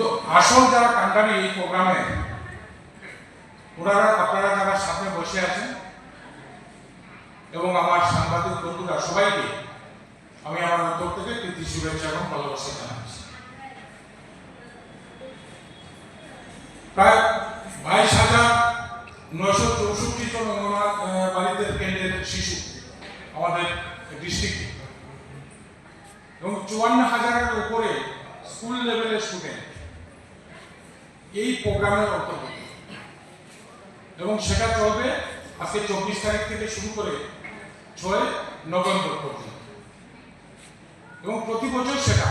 কিন্তু আসল যারা কান্ডারি এই প্রোগ্রামে, ওনারা আপনারা যারা সামনে বসে আছেন এবং আমার সাংবাদিক বন্ধুরা সবাইকে আমি আমার অন্তর থেকে প্রীতি শুভেচ্ছা এবং ভালোবাসা জানাচ্ছি। প্রায় বাইশ হাজার নয়শো চৌষট্টি জন অঙ্গনবাড়িতে কেন্দ্রের শিশু আমাদের ডিস্ট্রিক্টে। এবং চুয়ান্ন হাজারের উপরে স্কুল লেভেলের স্টুডেন্ট এই প্রোগ্রামের অন্তর্ভুক্ত এবং সেটা চলবে আজকে চব্বিশ তারিখ থেকে শুরু করে ছয় নভেম্বর পর্যন্ত। এবং প্রতি বছর সেটা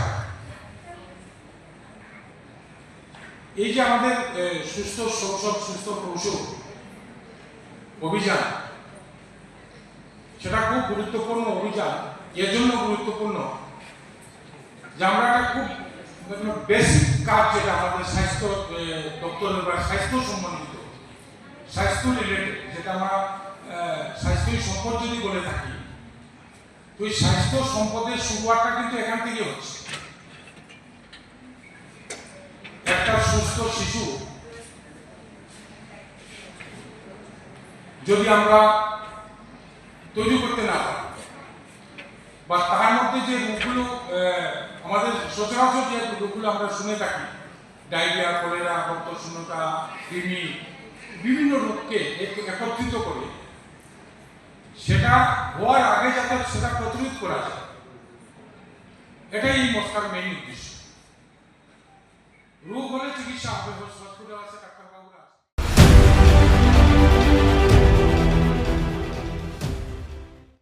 এই যে আমাদের সুস্থ শৈশব সুস্থ কৌশল অভিযান, সেটা খুব গুরুত্বপূর্ণ অভিযান, এর জন্য গুরুত্বপূর্ণ। যে আমরা খুব বেসিক কাজ যেটা আমাদের স্বাস্থ্য দপ্তরের বা স্বাস্থ্য সম্বন্ধিত স্বাস্থ্য রিলেটেড যেটা আমরা আহ, স্বাস্থ্যই সম্পদ যদি বলে থাকি তো এই স্বাস্থ্য সম্পদের শুরুয়াতটা কিন্তু এখান থেকে হচ্ছে। একটা সুস্থ শিশু যদি আমরা তৈরি করতে না পারি বা তার মধ্যে যে রোগগুলো আমাদের সচরাচর যে রোগগুলো আমরা শুনে থাকি, ডায়রিয়া, কলেরা রক্ত শূন্যতা কৃমি, বিভিন্ন রোগকে একত্রিত করে, সেটা হওয়ার আগে যাতে সেটা প্রতিরোধ করা যায়। এটাই এই মস্কার মেইন উদ্দেশ্য। রোগ হলে চিকিৎসা হবে, হসপিটাল আছে